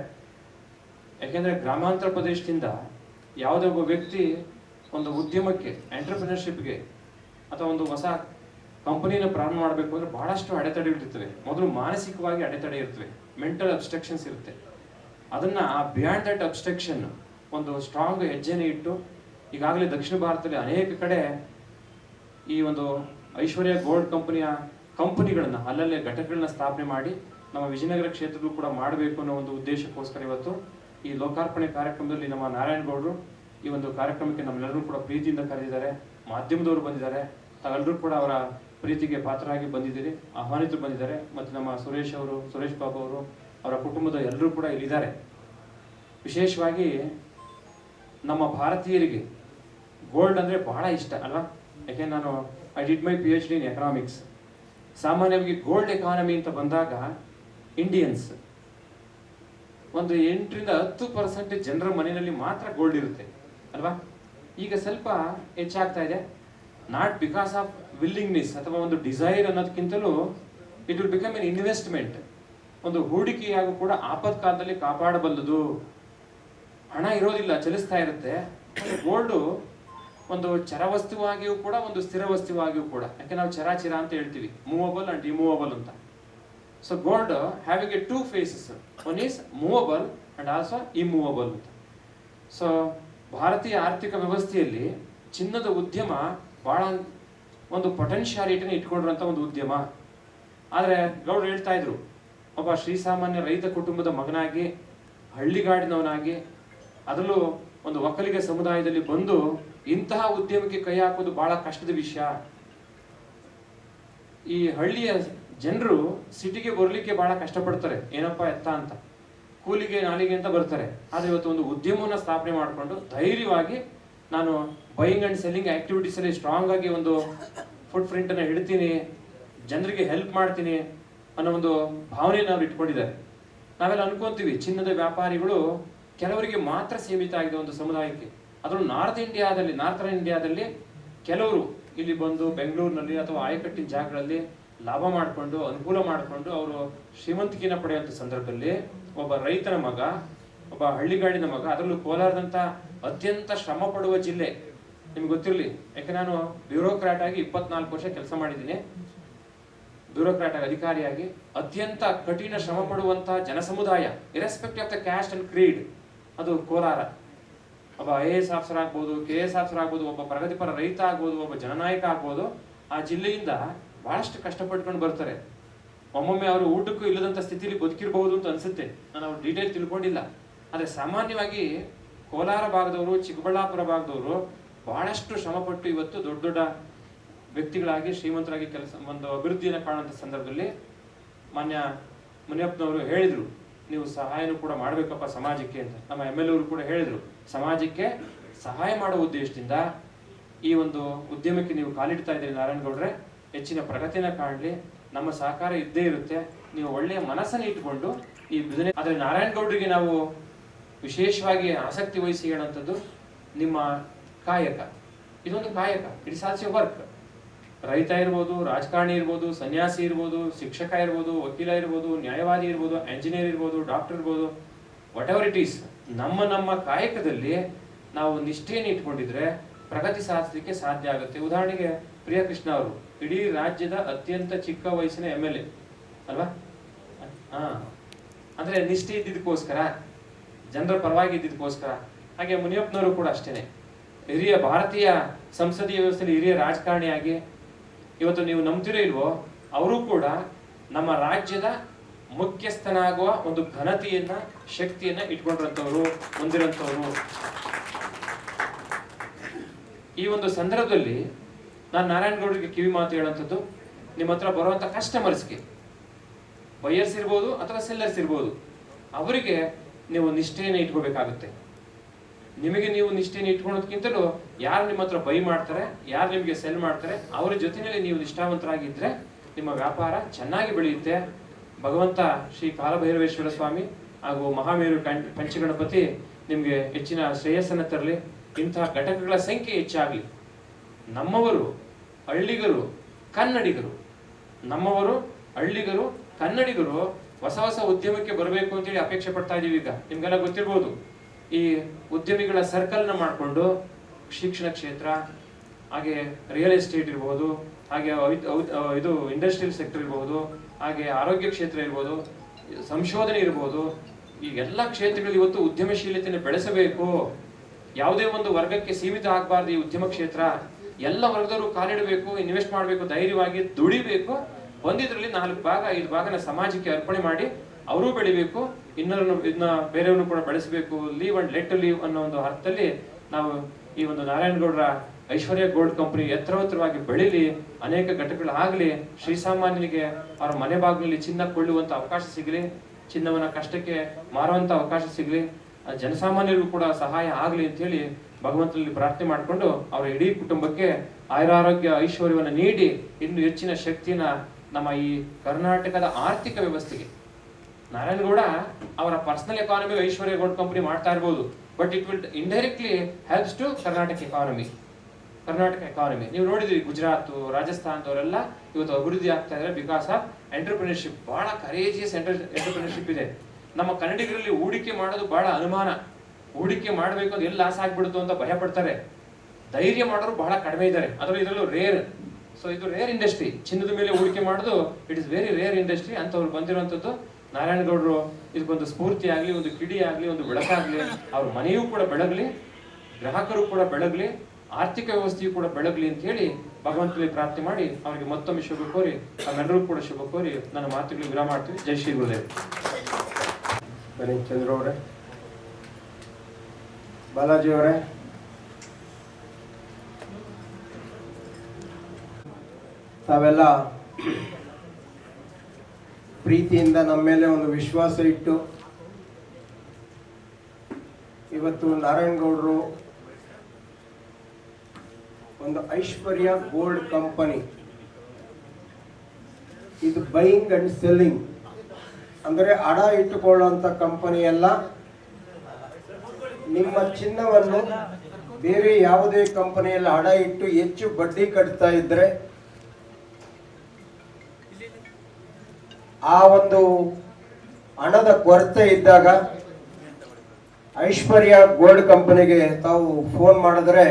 ಯಾಕೆಂದ್ರೆ ಗ್ರಾಮಾಂತರ ಪ್ರದೇಶದಿಂದ ಯಾವುದೇ ಒಬ್ಬ ವ್ಯಕ್ತಿ ಒಂದು ಉದ್ಯಮಕ್ಕೆ ಎಂಟರ್ಪ್ರಿನರ್ಶಿಪ್ಗೆ ಅಥವಾ ಒಂದು ಹೊಸ ಕಂಪನಿನ ಪ್ರಾರಂಭ ಮಾಡಬೇಕು ಅಂದ್ರೆ ಬಹಳಷ್ಟು ಅಡೆತಡೆಗಳಿರ್ತವೆ ಮೊದಲು ಮಾನಸಿಕವಾಗಿ ಅಡೆತಡೆ ಇರ್ತವೆ. ಮೆಂಟಲ್ ಅಬ್ಸ್ಟ್ರಕ್ಷನ್ಸ್ ಇರುತ್ತೆ. ಅದನ್ನ ಬಿಯಾಂಡ್ ದಟ್ ಅಬ್ಸ್ಟ್ರಕ್ಷನ್ ಒಂದು ಸ್ಟ್ರಾಂಗ್ ಹೆಜ್ಜೆನ ಇಟ್ಟು ಈಗಾಗಲೇ ದಕ್ಷಿಣ ಭಾರತದಲ್ಲಿ ಅನೇಕ ಕಡೆ ಈ ಒಂದು ಐಶ್ವರ್ಯ ಗೋಲ್ಡ್ ಕಂಪನಿಯ ಕಂಪನಿಗಳನ್ನ, ಅಲ್ಲಲ್ಲೇ ಘಟಕಗಳನ್ನ ಸ್ಥಾಪನೆ ಮಾಡಿ ನಮ್ಮ ವಿಜಯನಗರ ಕ್ಷೇತ್ರದಲ್ಲೂ ಕೂಡ ಮಾಡಬೇಕು ಅನ್ನೋ ಒಂದು ಉದ್ದೇಶಕ್ಕೋಸ್ಕರ ಇವತ್ತು ಈ ಲೋಕಾರ್ಪಣೆ ಕಾರ್ಯಕ್ರಮದಲ್ಲಿ ನಮ್ಮ ನಾರಾಯಣಗೌಡರು ಈ ಒಂದು ಕಾರ್ಯಕ್ರಮಕ್ಕೆ ನಮ್ಮೆಲ್ಲರೂ ಕೂಡ ಪ್ರೀತಿಯಿಂದ ಕರೆದಿದ್ದಾರೆ. ಮಾಧ್ಯಮದವರು ಬಂದಿದ್ದಾರೆ. ತಾವೆಲ್ಲರೂ ಕೂಡ ಅವರ ಪ್ರೀತಿಗೆ ಪಾತ್ರರಾಗಿ ಬಂದಿದ್ದೀರಿ. ಆಹ್ವಾನಿತರು ಬಂದಿದ್ದಾರೆ. ಮತ್ತು ನಮ್ಮ ಸುರೇಶ್ ಅವರು, ಸುರೇಶ್ ಬಾಬು ಅವರು, ಅವರ ಕುಟುಂಬದ ಎಲ್ಲರೂ ಕೂಡ ಇಲ್ಲಿದ್ದಾರೆ. ವಿಶೇಷವಾಗಿ ನಮ್ಮ ಭಾರತೀಯರಿಗೆ ಗೋಲ್ಡ್ ಅಂದರೆ ಬಹಳ ಇಷ್ಟ ಅಲ್ವಾ? ಯಾಕೆ ನಾನು I did my P H D in economics ಸಾಮಾನ್ಯವಾಗಿ ಗೋಲ್ಡ್ ಎಕಾನಮಿ ಅಂತ ಬಂದಾಗ ಇಂಡಿಯನ್ಸ್ ಒಂದು ಎಂಟರಿಂದ ಹತ್ತು ಪರ್ಸೆಂಟ್ ಜನರ ಮನೆಯಲ್ಲಿ ಮಾತ್ರ ಗೋಲ್ಡ್ ಇರುತ್ತೆ, ಅಲ್ವಾ? ಈಗ ಸ್ವಲ್ಪ ಹೆಚ್ಚಾಗ್ತಾ ಇದೆ. ನಾಟ್ ಬಿಕಾಸ್ ಆಫ್ ವಿಲ್ಲಿಂಗ್ನೆಸ್ ಅಥವಾ ಒಂದು desire ಅನ್ನೋದಕ್ಕಿಂತಲೂ it will become an investment ಒಂದು ಹೂಡಿಕೆಯಾಗೂ ಕೂಡ ಆಪತ್ಕಾಲದಲ್ಲಿ ಕಾಪಾಡಬಲ್ಲದು. ಹಣ ಇರೋದಿಲ್ಲ, ಚಲಿಸ್ತಾ ಇರುತ್ತೆ. ಗೋಲ್ಡು ಒಂದು ಚರವಸ್ತುವಾಗಿಯೂ ಕೂಡ, ಒಂದು ಸ್ಥಿರ ವಸ್ತುವಾಗಿಯೂ ಕೂಡ. ಯಾಕೆ ನಾವು ಚರಾಚಿರ ಅಂತ ಹೇಳ್ತೀವಿ? ಮೂವಬಲ್ ಅಂಡ್ ಇಮೂವಬಲ್ ಅಂತ. So gold having a two faces one is movable and also immovable ಅಂತ. ಸೊ ಭಾರತೀಯ ಆರ್ಥಿಕ ವ್ಯವಸ್ಥೆಯಲ್ಲಿ ಚಿನ್ನದ ಉದ್ಯಮ ಬಹಳ ಒಂದು ಪೊಟೆನ್ಶಿಯಾಲಿಟಿನ ಇಟ್ಕೊಂಡಿರೋಂಥ ಒಂದು ಉದ್ಯಮ. ಆದರೆ ಗೌಡ್ರು ಹೇಳ್ತಾ ಇದ್ರು, ಒಬ್ಬ ಶ್ರೀಸಾಮಾನ್ಯ ರೈತ ಕುಟುಂಬದ ಮಗನಾಗಿ ಹಳ್ಳಿಗಾಡಿನವನಾಗಿ ಅದರಲ್ಲೂ ಒಂದು ಒಕ್ಕಲಿಗ ಸಮುದಾಯದಲ್ಲಿ ಬಂದು ಇಂತಹ ಉದ್ಯಮಕ್ಕೆ ಕೈ ಹಾಕೋದು ಬಹಳ ಕಷ್ಟದ ವಿಷಯ. ಈ ಹಳ್ಳಿಯ ಜನರು ಸಿಟಿಗೆ ಬರಲಿಕ್ಕೆ ಬಹಳ ಕಷ್ಟಪಡ್ತಾರೆ. ಏನಪ್ಪಾ ಎತ್ತ ಅಂತ. ಕೂಲಿಗೆ ನಾಲಿಗೆ ಅಂತ ಬರ್ತಾರೆ. ಆದರೆ ಇವತ್ತು ಒಂದು ಉದ್ಯಮವನ್ನು ಸ್ಥಾಪನೆ ಮಾಡಿಕೊಂಡು ಧೈರ್ಯವಾಗಿ ನಾನು ಬೈಯಿಂಗ್ ಅಂಡ್ ಸೆಲ್ಲಿಂಗ್ ಆಕ್ಟಿವಿಟೀಸ್ ಅಲ್ಲಿ ಸ್ಟ್ರಾಂಗ್ ಆಗಿ ಒಂದು ಫುಟ್ ಪ್ರಿಂಟನ್ನು ಹಿಡ್ತೀನಿ, ಜನರಿಗೆ ಹೆಲ್ಪ್ ಮಾಡ್ತೀನಿ ಅನ್ನೋ ಒಂದು ಭಾವನೆಯನ್ನು ಅವ್ರು ಇಟ್ಕೊಂಡಿದ್ದಾರೆ. ನಾವೆಲ್ಲ ಅನ್ಕೊಂತೀವಿ, ಚಿನ್ನದ ವ್ಯಾಪಾರಿಗಳು ಕೆಲವರಿಗೆ ಮಾತ್ರ ಸೀಮಿತ ಆಗಿದೆ ಒಂದು ಸಮುದಾಯಕ್ಕೆ. ಅದನ್ನು ನಾರ್ತ್ ಇಂಡಿಯಾದಲ್ಲಿ ನಾರ್ತ್ ಇಂಡಿಯಾದಲ್ಲಿ ಕೆಲವರು ಇಲ್ಲಿ ಬಂದು ಬೆಂಗಳೂರಿನಲ್ಲಿ ಅಥವಾ ಆಯಕಟ್ಟಿನ ಜಾಗಗಳಲ್ಲಿ ಲಾಭ ಮಾಡಿಕೊಂಡು, ಅನುಕೂಲ ಮಾಡಿಕೊಂಡು ಅವರು ಶ್ರೀಮಂತಿಕೆನ ಪಡೆಯುವಂಥ ಸಂದರ್ಭದಲ್ಲಿ ಒಬ್ಬ ರೈತನ ಮಗ, ಒಬ್ಬ ಹಳ್ಳಿಗಾಡಿನ ಮಗ, ಅದರಲ್ಲೂ ಕೋಲಾರದಂಥ ಅತ್ಯಂತ ಶ್ರಮ ಪಡುವ ಜಿಲ್ಲೆ. ನಿಮ್ಗೆ ಗೊತ್ತಿರಲಿ, ಯಾಕೆ ನಾನು ಬ್ಯೂರೋಕ್ರಾಟ್ ಆಗಿ ಇಪ್ಪತ್ನಾಲ್ಕು ವರ್ಷ ಕೆಲಸ ಮಾಡಿದ್ದೀನಿ. ಬ್ಯೂರೋಕ್ರಾಟ್ ಆಗಿ ಅಧಿಕಾರಿಯಾಗಿ ಅತ್ಯಂತ ಕಠಿಣ ಶ್ರಮ ಪಡುವಂತಹ ಜನಸಮುದಾಯ irrespective of the caste and creed ಅದು ಕೋಲಾರ. ಒಬ್ಬ ಐ ಎ ಎಸ್ ಆಫೀಸರ್ ಆಗ್ಬೋದು ಕೆ ಎಸ್ ಆಫೀಸರ್ ಆಗ್ಬೋದು, ಒಬ್ಬ ಪ್ರಗತಿಪರ ರೈತ ಆಗ್ಬೋದು, ಒಬ್ಬ ಜನನಾಯಕ ಆಗ್ಬೋದು, ಆ ಜಿಲ್ಲೆಯಿಂದ ಬಹಳಷ್ಟು ಕಷ್ಟಪಟ್ಕೊಂಡು ಬರ್ತಾರೆ. ಒಮ್ಮೊಮ್ಮೆ ಅವರು ಊಟಕ್ಕೂ ಇಲ್ಲದಂತ ಸ್ಥಿತಿಲಿ ಬದುಕಿರಬಹುದು ಅಂತ ಅನ್ಸುತ್ತೆ. ನಾನು ಅವ್ರು ಡೀಟೇಲ್ ತಿಳ್ಕೊಂಡಿಲ್ಲ. ಆದರೆ ಸಾಮಾನ್ಯವಾಗಿ ಕೋಲಾರ ಭಾಗದವರು, ಚಿಕ್ಕಬಳ್ಳಾಪುರ ಭಾಗದವರು ಬಹಳಷ್ಟು ಶ್ರಮಪಟ್ಟು ಇವತ್ತು ದೊಡ್ಡ ದೊಡ್ಡ ವ್ಯಕ್ತಿಗಳಾಗಿ ಶ್ರೀಮಂತರಾಗಿ ಕೆಲಸ, ಒಂದು ಅಭಿವೃದ್ಧಿಯನ್ನು ಕಾಣುವಂಥ ಸಂದರ್ಭದಲ್ಲಿ ಮಾನ್ಯ ಮುನಿಯಪ್ಪನವರು ಹೇಳಿದ್ರು. ನೀವು ಸಹಾಯನೂ ಕೂಡ ಮಾಡಬೇಕಪ್ಪ ಸಮಾಜಕ್ಕೆ ಅಂತ. ನಮ್ಮ ಎಂ ಎಲ್ ಎರು ಕೂಡ ಹೇಳಿದ್ರು, ಸಮಾಜಕ್ಕೆ ಸಹಾಯ ಮಾಡುವ ಉದ್ದೇಶದಿಂದ ಈ ಒಂದು ಉದ್ಯಮಕ್ಕೆ ನೀವು ಕಾಲಿಡ್ತಾ ಇದ್ದೀರಿ ನಾರಾಯಣಗೌಡ್ರೆ, ಹೆಚ್ಚಿನ ಪ್ರಗತಿನ ಕಾಣಲಿ, ನಮ್ಮ ಸಹಕಾರ ಇದ್ದೇ ಇರುತ್ತೆ, ನೀವು ಒಳ್ಳೆಯ ಮನಸ್ಸನ್ನು ಇಟ್ಕೊಂಡು ಈ ಬಿಸಿನೆಸ್ ಆದರೆ ನಾರಾಯಣಗೌಡರಿಗೆ ನಾವು ವಿಶೇಷವಾಗಿ ಆಸಕ್ತಿ ವಹಿಸಿ ಹೇಳುವಂಥದ್ದು ನಿಮ್ಮ ಕಾಯಕ. ಇದೊಂದು ಕಾಯಕ ಇಟ್ಸ್ ಆಲ್ಸೋ ವರ್ಕ್. ರೈತ ಇರ್ಬೋದು, ರಾಜಕಾರಣಿ ಇರ್ಬೋದು, ಸನ್ಯಾಸಿ ಇರ್ಬೋದು, ಶಿಕ್ಷಕ ಇರ್ಬೋದು, ವಕೀಲ ಇರ್ಬೋದು, ನ್ಯಾಯವಾದಿ ಇರ್ಬೋದು ಎಂಜಿನಿಯರ್ ಇರ್ಬೋದು ಡಾಕ್ಟರ್ ಇರ್ಬೋದು ವಾಟ್ ಎವರ್ ಇಟ್ ಈಸ್ ನಮ್ಮ ನಮ್ಮ ಕಾಯಕದಲ್ಲಿ ನಾವು ನಿಷ್ಠೆಯನ್ನು ಇಟ್ಕೊಂಡಿದ್ರೆ ಪ್ರಗತಿ ಸಾಧಿಸಲಿಕ್ಕೆ ಸಾಧ್ಯ ಆಗುತ್ತೆ. ಉದಾಹರಣೆಗೆ ಪ್ರಿಯಕೃಷ್ಣ ಅವರು, ಇಡೀ ರಾಜ್ಯದ ಅತ್ಯಂತ ಚಿಕ್ಕ ವಯಸ್ಸಿನ ಎಂ ಎಲ್ ಎ ಅಲ್ವಾ? ಹಾ. ಅಂದ್ರೆ ನಿಷ್ಠೆ ಇದ್ದಿದ್ದಕ್ಕೋಸ್ಕರ, ಜನರ ಪರವಾಗಿ ಇದ್ದಿದ್ದಕ್ಕೋಸ್ಕರ, ಹಾಗೆ ಮುನಿಯಪ್ಪನವರು ಕೂಡ ಅಷ್ಟೇನೆ. ಹಿರಿಯ ಭಾರತೀಯ ಸಂಸದೀಯ ವ್ಯವಸ್ಥೆಯಲ್ಲಿ ಹಿರಿಯ ರಾಜಕಾರಣಿಯಾಗಿ ಇವತ್ತು ನೀವು ನಂಬ್ತಿರೋ ಇಲ್ವೋ, ಅವರು ಕೂಡ ನಮ್ಮ ರಾಜ್ಯದ ಮುಖ್ಯಸ್ಥನಾಗುವ ಒಂದು ಘನತೆಯನ್ನ, ಶಕ್ತಿಯನ್ನ ಇಟ್ಕೊಂಡಿರಂಥವ್ರು, ಹೊಂದಿರಂಥವ್ರು. ಈ ಒಂದು ಸಂದರ್ಭದಲ್ಲಿ ನಾನು ನಾರಾಯಣಗೌಡರಿಗೆ ಕಿವಿ ಮಾತು ಹೇಳುವಂಥದ್ದು, ನಿಮ್ಮ ಹತ್ರ ಬರುವಂಥ ಕಸ್ಟಮರ್ಸ್ಗೆ ಬಯರ್ಸ್ ಇರ್ಬೋದು ಅಥವಾ ಸೆಲ್ಲರ್ಸ್ ಇರ್ಬೋದು, ಅವರಿಗೆ ನೀವು ನಿಷ್ಠೆಯನ್ನು ಇಟ್ಕೋಬೇಕಾಗುತ್ತೆ. ನಿಮಗೆ ನೀವು ನಿಷ್ಠೆಯನ್ನು ಇಟ್ಕೊಳೋದಕ್ಕಿಂತಲೂ ಯಾರು ನಿಮ್ಮ ಹತ್ರ ಬೈ ಮಾಡ್ತಾರೆ, ಯಾರು ನಿಮಗೆ ಸೆಲ್ ಮಾಡ್ತಾರೆ, ಅವರ ಜೊತೆಯಲ್ಲಿ ನೀವು ನಿಷ್ಠಾವಂತರಾಗಿದ್ದರೆ ನಿಮ್ಮ ವ್ಯಾಪಾರ ಚೆನ್ನಾಗಿ ಬೆಳೆಯುತ್ತೆ. ಭಗವಂತ ಶ್ರೀ ಕಾಲಭೈರವೇಶ್ವರ ಸ್ವಾಮಿ ಹಾಗೂ ಮಹಾಮೇರು ಪಂಚಗಣಪತಿ ನಿಮಗೆ ಹೆಚ್ಚಿನ ಶ್ರೇಯಸ್ಸನ್ನು ತರಲಿ. ಇಂತಹ ಘಟಕಗಳ ಸಂಖ್ಯೆ ಹೆಚ್ಚಾಗಲಿ. ನಮ್ಮವರು ಹಳ್ಳಿಗರು, ಕನ್ನಡಿಗರು. ನಮ್ಮವರು ಹಳ್ಳಿಗರು, ಕನ್ನಡಿಗರು ಹೊಸ ಹೊಸ ಉದ್ಯಮಕ್ಕೆ ಬರಬೇಕು ಅಂತೇಳಿ ಅಪೇಕ್ಷೆ ಪಡ್ತಾ ಇದೀವಿ ಈಗ. ನಿಮ್ಗೆಲ್ಲ ಗೊತ್ತಿರ್ಬೋದು. ಈ ಉದ್ಯಮಿಗಳ ಸರ್ಕಲ್ನ ಮಾಡಿಕೊಂಡು ಶಿಕ್ಷಣ ಕ್ಷೇತ್ರ, ಹಾಗೆ ರಿಯಲ್ ಎಸ್ಟೇಟ್ ಇರ್ಬೋದು, ಹಾಗೆ ಇದು ಇಂಡಸ್ಟ್ರಿಯಲ್ ಸೆಕ್ಟರ್ ಇರ್ಬೋದು, ಹಾಗೆ ಆರೋಗ್ಯ ಕ್ಷೇತ್ರ ಇರ್ಬೋದು, ಸಂಶೋಧನೆ ಇರ್ಬೋದು, ಈ ಎಲ್ಲ ಕ್ಷೇತ್ರಗಳಲ್ಲಿ ಇವತ್ತು ಉದ್ಯಮಶೀಲತೆಯನ್ನು ಬೆಳೆಸಬೇಕು. ಯಾವುದೇ ಒಂದು ವರ್ಗಕ್ಕೆ ಸೀಮಿತ ಆಗಬಾರ್ದು ಈ ಉದ್ಯಮ ಕ್ಷೇತ್ರ. ಎಲ್ಲ ವರ್ಗದವರು ಕಾಲಿಡಬೇಕು ಇನ್ವೆಸ್ಟ್ ಮಾಡಬೇಕು, ಧೈರ್ಯವಾಗಿ ದುಡಿಬೇಕು. ಬಂದಿದ್ರಲ್ಲಿ ನಾಲ್ಕು ಭಾಗ, ಐದು ಭಾಗನ ಸಮಾಜಕ್ಕೆ ಅರ್ಪಣೆ ಮಾಡಿ ಅವರೂ ಬೆಳಿಬೇಕು, ಇನ್ನೊರನ್ನು ಇದನ್ನ ಬೇರೆಯವ್ರನ್ನು ಕೂಡ ಬೆಳೆಸಬೇಕು ಲೀವ್ ಅಂಡ್ ಲೆಟ್ ಲೀವ್ ಅನ್ನೋ ಒಂದು ಅರ್ಥದಲ್ಲಿ ನಾವು ಈ ಒಂದು ನಾರಾಯಣಗೌಡರ ಐಶ್ವರ್ಯ ಗೋಲ್ಡ್ ಕಂಪನಿ ಎತ್ತರವತ್ತರವಾಗಿ ಬೆಳೀಲಿ, ಅನೇಕ ಘಟಕಗಳಾಗಲಿ ಶ್ರೀಸಾಮಾನ್ಯನಿಗೆ ಅವರ ಮನೆ ಬಾಗಿಲಲ್ಲಿ ಚಿನ್ನ ಕೊಳ್ಳುವಂತ ಅವಕಾಶ ಸಿಗಲಿ, ಚಿನ್ನವನ್ನ ಕಷ್ಟಕ್ಕೆ ಮಾರುವಂತ ಅವಕಾಶ ಸಿಗಲಿ ಜನಸಾಮಾನ್ಯರಿಗೂ ಕೂಡ ಸಹಾಯ ಆಗಲಿ ಅಂತ ಹೇಳಿ ಭಗವಂತನಲ್ಲಿ ಪ್ರಾರ್ಥನೆ ಮಾಡಿಕೊಂಡು ಅವರ ಇಡೀ ಕುಟುಂಬಕ್ಕೆ ಆಯುರಾರೋಗ್ಯ ಐಶ್ವರ್ಯವನ್ನು ನೀಡಿ, ಇನ್ನು ಹೆಚ್ಚಿನ ಶಕ್ತಿನ ನಮ್ಮ ಈ ಕರ್ನಾಟಕದ ಆರ್ಥಿಕ ವ್ಯವಸ್ಥೆಗೆ ನಾರಾಯಣಗೌಡ ಅವರ personal economy Aishwarya Goud company ಮಾಡ್ತಾ ಇರ್ಬೋದು. But it will indirectly helps to Karnataka economy Karnataka economy ನೀವು ನೋಡಿದ್ರಿ ಗುಜರಾತ್, ರಾಜಸ್ಥಾನದವರೆಲ್ಲ ಇವತ್ತು ಅಭಿವೃದ್ಧಿ ಆಗ್ತಾ ಇದ್ದಾರೆ ಬಿಕಾಸ್ ಆಫ್ ಎಂಟರ್ಪ್ರಿನರ್ಶಿಪ್ ಬಹಳ ಕರೇಜಿಯಸ್ ಎಂಟರ್ಪ್ರಿನರ್ಶಿಪ್ ಇದೆ. ನಮ್ಮ ಕನ್ನಡಿಗರಲ್ಲಿ ಹೂಡಿಕೆ ಮಾಡೋದು ಬಹಳ ಅನುಮಾನ. ಹೂಡಿಕೆ ಮಾಡಬೇಕು ಅಂತ ಎಲ್ಲಿ ಲಾಸ್ ಆಗ್ಬಿಡುತ್ತೋ ಅಂತ ಭಯ ಪಡ್ತಾರೆ. ಧೈರ್ಯ ಮಾಡೋರು ಬಹಳ ಕಡಿಮೆ ಇದ್ದಾರೆ. ಅದರಲ್ಲೂ ಇದರಲ್ಲೂ ರೇರ್ ಸೊ ಇದು ರೇರ್ ಇಂಡಸ್ಟ್ರಿ ಚಿನ್ನದ ಮೇಲೆ ಹೂಡಿಕೆ ಮಾಡೋದು it is very rare industry ಅಂತವ್ರು ಬಂದಿರುವಂತದ್ದು ನಾರಾಯಣಗೌಡರು ಇದಕ್ಕೊಂದು ಸ್ಫೂರ್ತಿ ಆಗಲಿ, ಒಂದು ಕಿಡಿ ಆಗಲಿ, ಒಂದು ಬೆಳಕಾಗಲಿ, ಅವ್ರ ಮನೆಯೂ ಕೂಡ ಬೆಳಗಲಿ, ಗ್ರಾಹಕರು ಕೂಡ ಬೆಳಗಲಿ, ಆರ್ಥಿಕ ವ್ಯವಸ್ಥೆಯು ಕೂಡ ಬೆಳಗಲಿ ಅಂತ ಹೇಳಿ ಭಗವಂತನಲ್ಲಿ ಪ್ರಾರ್ಥನೆ ಮಾಡಿ ಅವರಿಗೆ ಮತ್ತೊಮ್ಮೆ ಶುಭ ಕೋರಿ ನಮ್ಮೆಲ್ಲರೂ ಕೂಡ ಶುಭ ಕೋರಿ ನನ್ನ ಮಾತುಗಳಿಗೆ ವಿರಾಮ ಮಾಡ್ತೀವಿ. ಜೈ ಶ್ರೀ ಗುರುದೇವ್. ಚಂದ್ರ ಅವರೇ. ಬಾಲಾಜಿ ಅವರೇ. ತಾವೆಲ್ಲ ಪ್ರೀತಿಯಿಂದ ನಮ್ಮ ಮೇಲೆ ಒಂದು ವಿಶ್ವಾಸ ಇಟ್ಟು ಇವತ್ತು ನಾರಾಯಣಗೌಡರು ಒಂದು ಐಶ್ವರ್ಯ ಗೋಲ್ಡ್ ಕಂಪನಿ. ಇದು ಬೈಯಿಂಗ್ ಅಂಡ್ ಸೆಲ್ಲಿಂಗ್. ಅಂದರೆ ಅಡ ಇಟ್ಟುಕೊಳ್ಳುವಂಥ ಕಂಪನಿ ನಿಮ್ಮ ಚಿನ್ನವನ್ನು ಬೇರೆ ಯಾವುದೇ ಕಂಪನಿಯಲ್ಲಿ ಅಡ ಇಟ್ಟು ಹೆಚ್ಚು ಬಡ್ಡಿ ಕಟ್ತಾ ಇದ್ರೆ ಆ ಒಂದು ಹಣದ ಕೊರತೆ ಇದ್ದಾಗ ಐಶ್ವರ್ಯ ಗೋಲ್ಡ್ ಕಂಪನಿಗೆ ತಾವು ಫೋನ್ ಮಾಡಿದ್ರೆ,